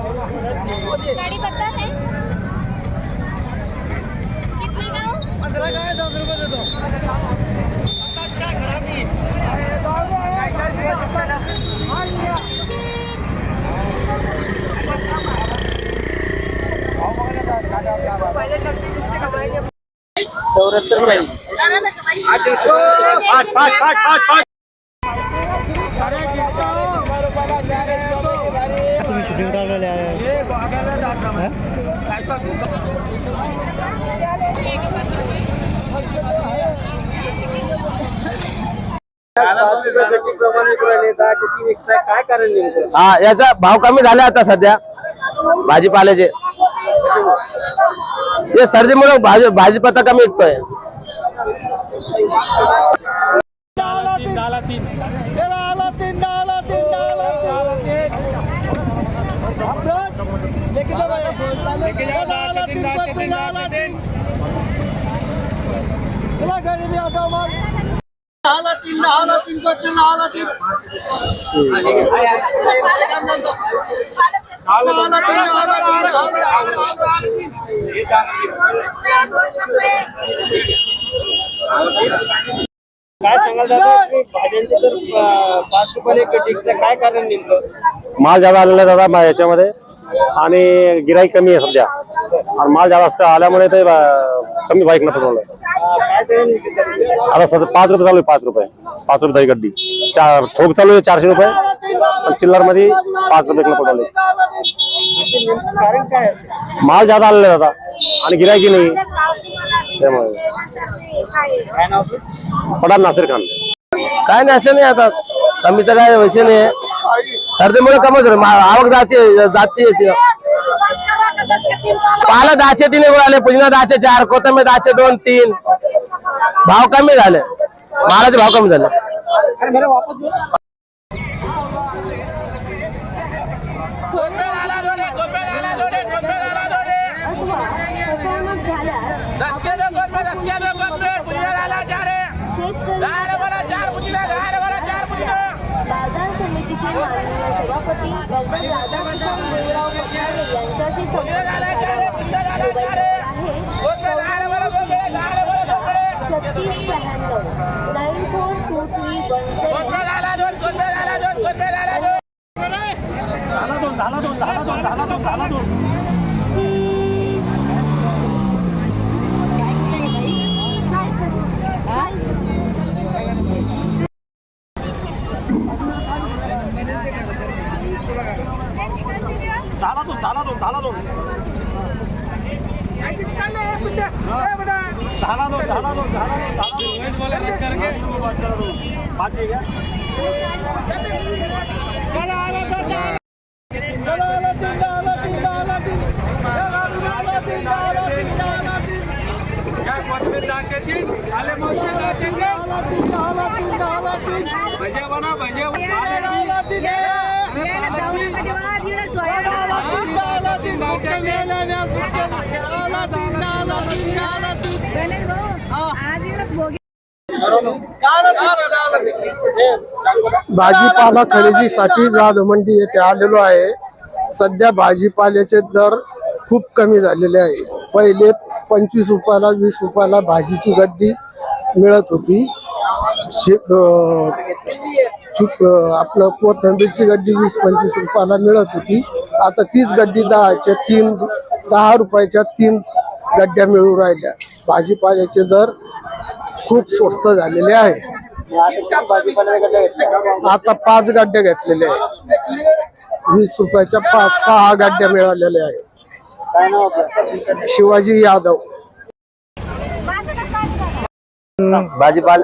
गाड़ी पता है? कितना गाँव पंधरा काय दस रुपये देतो अच्छा खराब नाही चौऱ्याहत्तर चाळीस पाच पाच पाच पाच पाच तुम्ही शूटिंग काय कारण नेमकं हा याचा भाव कमी झाला आता सध्या. भाजीपाल्याचे. ते सर्दीमुळे भाजी भाजीपत्ता कमी विकतोय. काय सांगाल दादा भाज्यांचे तर पाच रुपयाने काय कारण नेमकं माल ज्यादा आलेला दादा याच्यामध्ये आणि गिराई कमी आहे सध्या. आणि माल ज्यादा असतं आल्यामुळे ते कमी बाईक न पडवलं आता सध्या पाच रुपये चालू आहे पाच रुपये. पाच रुपये दही गड्डी. चार ठोक चालू आहे चारशे रुपये. आणि चिल्लरमध्ये पाच रुपये किलो पडवले. माल जादा आलेला आहे आणि गिरायकी नाही. त्यामुळे. काय पठाण नासिर खान काय नाही असं नाही आता. कमीचं काय वैसे नाही. सर्दीमुळे कमच रे मा- आवक जाते जाते पाला दहाचे तीन आले पुदिना दहाचे चार कोथंबीर दहाचे दोन तीन. भाव कमी झाले. मालाचे भाव कमी झाले. अरे सभापती डॉक्टर राधाकृष्ण देवराव मसाले यांच्याशी संपर्क आहे छत्तीस शहाण्णव nine four two three one seven झाला दोन झाला दोन झाला दोन झाला दोन. झाला तो झाला तो पाच आहे का? भाजीपाला खरेदीसाठी जाधव मंडी येथे आलेलो आहे. सध्या भाजीपाल्याचे दर खूप कमी झालेले आहे. पहिले पंचवीस रुपयाला वीस रुपयाला भाजीची गड्डी मिळत होती. आपलं कोथंबीरची गड्डी वीस पंचवीस रुपयाला मिळत होती. आता तीच गड्डी दहाच्या तीन दहा रुपयाच्या तीन गड्ड्या मिळू राहिल्या. भाजीपाल्याचे दर खूप स्वस्त झालेले आहे. आता गड्ड्या पाच गाड्या घेतलेल्या आहेत. वीस रुपयाच्या पाच सहा गाड्या मिळालेल्या आहेत. शिवाजी यादव. भाजीपाल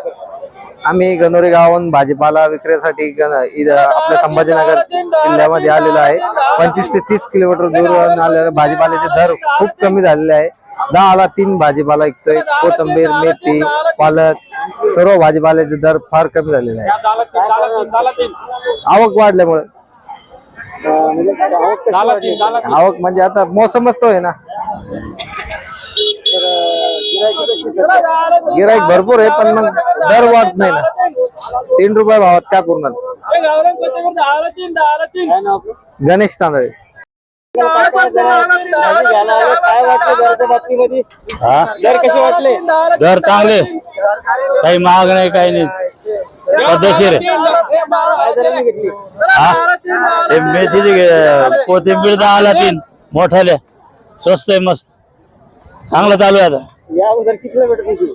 आम्ही गणोरे गावाहून भाजीपाला विक्रीसाठी गण- इथं आपल्या संभाजीनगर जिल्ह्यामध्ये आलेलो आहे. पंचवीस ते तीस किलोमीटर दूर आलेले भाजीपाल्याचे दर खूप कमी झालेले आहे. दहाला तीन भाजीपाला विकतोय. कोथंबीर मेथी पालक सर्व भाजीपाल्याचे दर फार कमी झालेले आहे. आवक वाढल्यामुळे. आवक म्हणजे आता मोसमच तो आहे ना. गिराईक भरपूर आहे पण मग दर वाढत नाही ना. तीन रुपये भावात काय पूर्ण. गणेश तांदळे. दर कसे वाटले दर चांगले. काही महाग नाही काही नाही. पद्धतशीर आहे. हे? मेथीची कोथिंबीर दहाला तीन. मोठाल्या स्वस्त आहे मस्त. चांगलं चालू आहे आता. या अगोदर कितीला भेटत होती?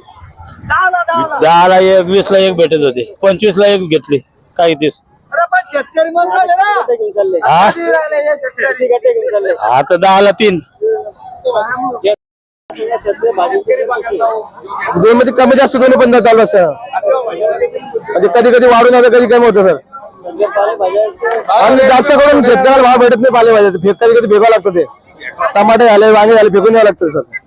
दहाला एक वीस ला एक भेटत होते. पंचवीस ला एक घेतली काही दिवस. शेतकरी घेऊन चालले. हा? किती गड्डे घेऊन चालले. आता दहाला तीन. भाजीचे? दोन मध्ये कमी जास्त दोन्ही पण चालू असतं म्हणजे कधी कधी वाढून जातं कधी कमी होतं सर. पालेभाज्या आणि जास्त करून शेतकऱ्याला भाव भेटत नाही पालेभाज्याचे फेक कधी कधी फेकावं लागतं ते. टमाटे झाले वांगे झाले फेकून द्यावं लागतं सर.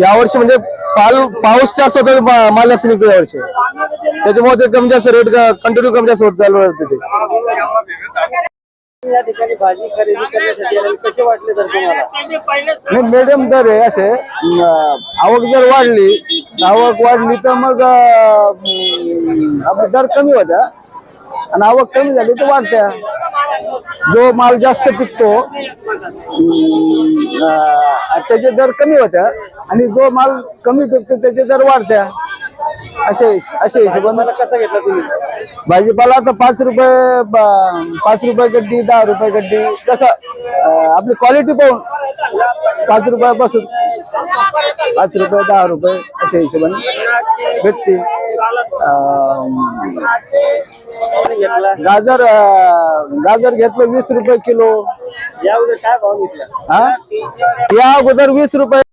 यावर्षी म्हणजे पाल पाऊस जास्त होता माल जास्त निघतो यावर्षी त्याच्यामुळे ते कमी जास्त रेट कंटिन्यू कमी जास्त होत चालू राहते ते. या ठिकाणी भाजी खरेदी करण्यासाठी कसे वाटले तर तुम्हाला नाही मिडियम दर आहे असे. आवक जर वाढली आवक वाढली तर मग दर कमी होत्या. आणि आवक कमी झाली तर वाढत्या. जो माल जास्त पिकतो त्याचे दर कमी होत्या आणि जो माल कमी पिकतो त्याचे दर वाढत्या. असे असे हिशोबाने. मला कसा घेतला तुम्ही? भाजीपाला आता पाच रुपये पाच रुपये गड्डी दहा रुपये गड्डी कसं आपली क्वालिटी पाहून पाच रुपयापासून. पाच रुपये दहा रुपये अशा हिशोबाने भेटते. गाजर गाजर घेतलं वीस रुपये किलो. हा? या अगोदर वीस रुपये